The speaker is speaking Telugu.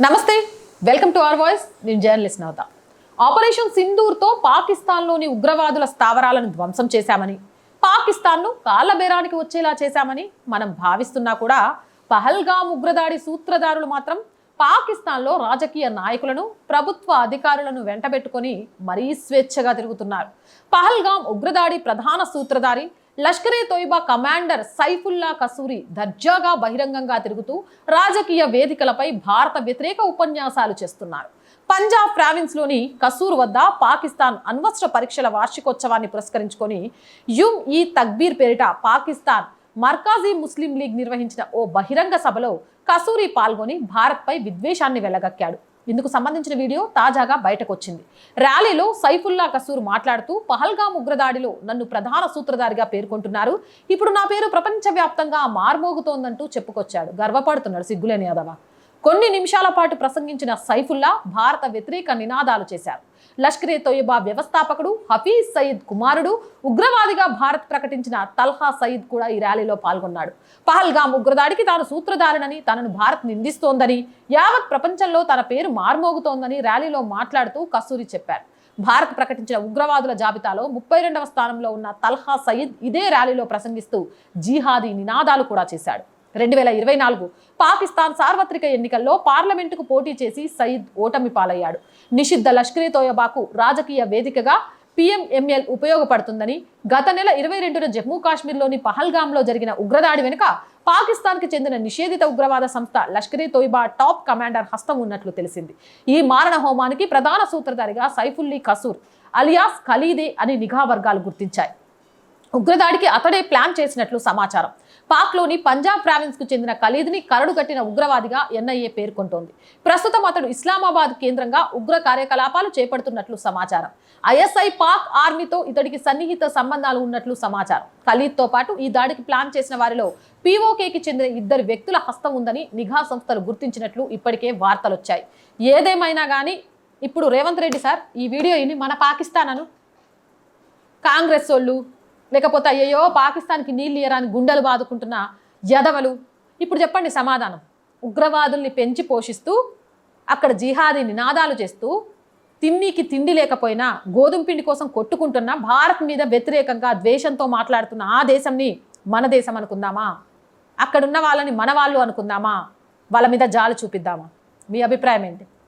నమస్తే వెల్కమ్ టు అవర్ వాయిస్ నేను జర్నలిస్ట్ నవత. ఆపరేషన్ సింధూర్తో పాకిస్తాన్లోని ఉగ్రవాదుల స్థావరాలను ధ్వంసం చేశామని పాకిస్తాన్ను కాళ్ళబేరానికి వచ్చేలా చేశామని మనం భావిస్తున్నా కూడా పహల్గామ్ ఉగ్రదాడి సూత్రధారులు మాత్రం పాకిస్తాన్లో రాజకీయ నాయకులను ప్రభుత్వ అధికారులను వెంటబెట్టుకొని మరీ స్వేచ్ఛగా తిరుగుతున్నారు. పహల్గామ్ ఉగ్రదాడి ప్రధాన సూత్రధారి లష్కరే తోయిబా కమాండర్ సైఫుల్లా కసూరి దర్జాగా బహిరంగంగా తిరుగుతూ రాజకీయ వేదికలపై భారత వ్యతిరేక ఉపన్యాసాలు చేస్తున్నారు. పంజాబ్ ప్రావిన్స్లోని కసూర్ వద్ద పాకిస్తాన్ అణ్వస్త్ర పరీక్షల వార్షికోత్సవాన్ని పురస్కరించుకొని యుమ్ ఈ తక్బీర్ పేరిట పాకిస్తాన్ మర్కాజీ ముస్లిం లీగ్ నిర్వహించిన ఓ బహిరంగ సభలో కసూరి పాల్గొని భారత్పై విద్వేషాన్ని వెళ్ళగక్కాడు ఇందుకు సంబంధించిన వీడియో తాజాగా బయటకు వచ్చింది ర్యాలీలో సైఫుల్లా కసూర్ మాట్లాడుతూ పహల్గామ్ ఉగ్రదాడిలో నన్ను ప్రధాన సూత్రధారిగా పేర్కొంటున్నారు. ఇప్పుడు నా పేరు ప్రపంచవ్యాప్తంగా మార్మోగుతోందంటూ చెప్పుకొచ్చాడు. గర్వపడుతున్నాడు సిగ్గులేని యాదవ. కొన్ని నిమిషాల పాటు ప్రసంగించిన సైఫుల్లా భారత వ్యతిరేక నినాదాలు చేశారు. లష్కరే తోయబా వ్యవస్థాపకుడు హఫీజ్ సయీద్ కుమారుడు ఉగ్రవాదిగా భారత్ ప్రకటించిన తల్హా సయీద్ కూడా ఈ ర్యాలీలో పాల్గొన్నాడు. పహల్గామ్ ఉగ్రదాడికి తాను సూత్రధారునని తనను భారత్ నిందిస్తోందని యావత్ ప్రపంచంలో తన పేరు మార్మోగుతోందని ర్యాలీలో మాట్లాడుతూ కస్తూరి చెప్పారు. భారత్ ప్రకటించిన ఉగ్రవాదుల జాబితాలో ముప్పై రెండవ స్థానంలో ఉన్న తల్హా సయీద్ ఇదే ర్యాలీలో ప్రసంగిస్తూ జీహాదీ నినాదాలు కూడా చేశాడు. రెండు వేల ఇరవై నాలుగు పాకిస్తాన్ సార్వత్రిక ఎన్నికల్లో పార్లమెంటుకు పోటీ చేసి సయీద్ ఓటమి పాలయ్యాడు. నిషిద్ధ లష్కరే తోయబాకు రాజకీయ వేదికగా పిఎంఎంఎల్ ఉపయోగపడుతుందని గత నెల ఇరవై రెండున జమ్మూ కాశ్మీర్లోని పహల్గామ్లో జరిగిన ఉగ్రదాడి వెనుక పాకిస్తాన్కి చెందిన నిషేధిత ఉగ్రవాద సంస్థ లష్కరే తోయిబా టాప్ కమాండర్ హస్తం ఉన్నట్లు తెలిసింది. ఈ మారణ హోమానికి ప్రధాన సూత్రధారిగా సైఫుల్లీ కసూర్ అలియాస్ ఖలీదే అని నిఘా వర్గాలు గుర్తించాయి. ఉగ్రదాడికి అతడే ప్లాన్ చేసినట్లు సమాచారం. పాక్లోని పంజాబ్ ప్రావిన్స్కు చెందిన ఖలీద్ని కరడు కట్టిన ఉగ్రవాదిగా ఎన్ఐఏ పేర్కొంటోంది. ప్రస్తుతం అతడు ఇస్లామాబాద్ కేంద్రంగా ఉగ్ర కార్యకలాపాలు చేపడుతున్నట్లు సమాచారం. ఐఎస్ఐ పాక్ ఆర్మీతో ఇతడికి సన్నిహిత సంబంధాలు ఉన్నట్లు సమాచారం. ఖలీద్తో పాటు ఈ దాడికి ప్లాన్ చేసిన వారిలో పీఓకేకి చెందిన ఇద్దరు వ్యక్తుల హస్తం ఉందని నిఘా సంస్థలు గుర్తించినట్లు ఇప్పటికే వార్తలు వచ్చాయి ఏదేమైనా కానీ ఇప్పుడు రేవంత్ రెడ్డి సార్ ఈ వీడియో ఇని మన పాకిస్తాన్ అను. కాంగ్రెస్ వాళ్ళు లేకపోతే అయ్యో పాకిస్తాన్కి నీళ్ళు ఇయ్యరాని గుండెలు బాదుకుంటున్న యదవలు. ఇప్పుడు చెప్పండి సమాధానం. ఉగ్రవాదుల్ని పెంచి పోషిస్తూ అక్కడ జిహాదీ నినాదాలు చేస్తూ తిండికి తిండి లేకపోయినా గోధుమ పిండి కోసం కొట్టుకుంటున్న భారత్ మీద వ్యతిరేకంగా ద్వేషంతో మాట్లాడుతున్న ఆ దేశంని మన దేశం అనుకుందామా? అక్కడున్న వాళ్ళని మన వాళ్ళు అనుకుందామా? వాళ్ళ మీద జాలు చూపిద్దామా? మీ అభిప్రాయం ఏంటి?